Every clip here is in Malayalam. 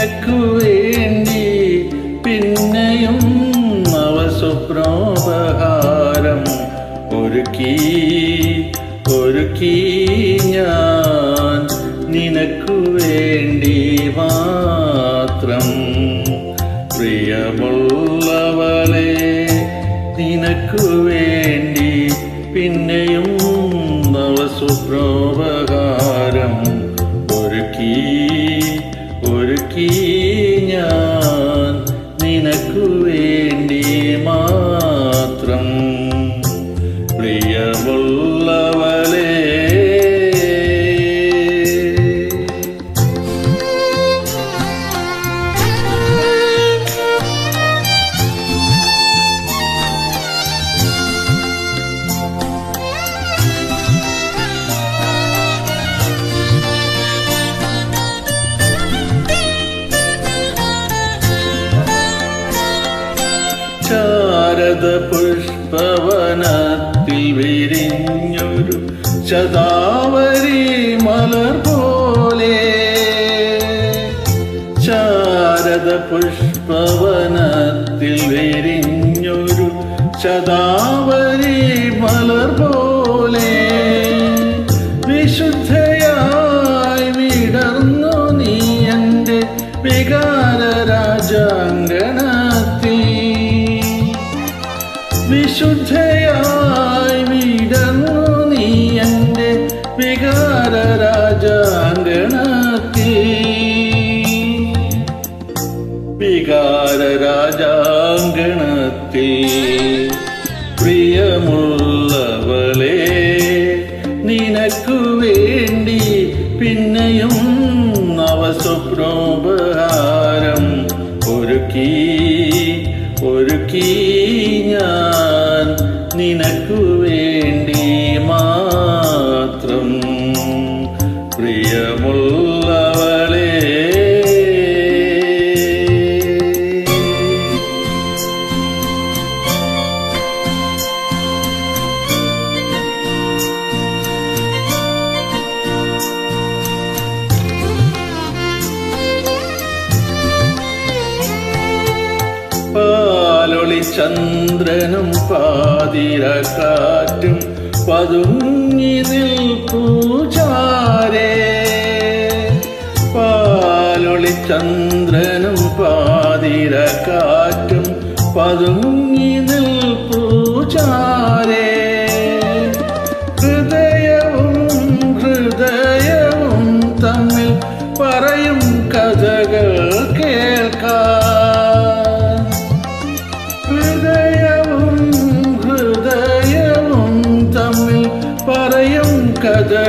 നിനക്കു വേണ്ടി പിന്നെയും നവസുപ്രോപഹാരം ഒരുക്കി ഒരുക്കി ഞാൻ നിനക്കു വേണ്ടി മാത്രം പ്രിയമുള്ളവളെ നിനക്കു വേണ്ടി പിന്നെയും നവസുപ്രോപകാരം വേണ്ടി മാത്രം ശാരദ പുഷ്പവനത്തിൽ വിരിഞ്ഞൊരു ശതാവരി മലർ പോലെ. ശാരദ പുഷ്പവനത്തിൽ വിരിഞ്ഞൊരു ശതാവരി മലർ പോലെ വികാര രാജാങ്കണത്തിൽ വികാര രാജാങ്കണത്തിൽ പ്രിയമുള്ളവളെ നിനക്കു വേണ്ടി പിന്നെയും നവസ്വപ്നോപഹാരം ഒരുക്കി ഒരുക്കി ഞാൻ നിനക്കു വേണ്ടി മാത്രം പ്രിയമുള്ളവളെ ചന്ദ്രനും പാതിരക്കാറ്റും പതുങ്ങി നിൽപ്പൂചാരേ പാലൊളി ചന്ദ്രനും പാതിരക്കാറ്റും പതുങ്ങി നിൽ ഹൃദയവും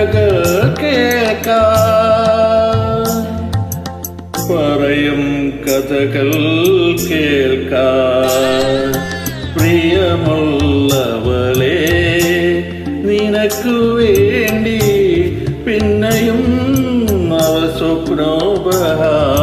കഥകൾ കേൾക്ക. പറയും കഥകൾ കേൾക്ക. പ്രിയമുള്ളവളെ നിനക്കു വേണ്ടി പിന്നെയും നവസ്വപ്നോപഹാരം ഒരുക്കി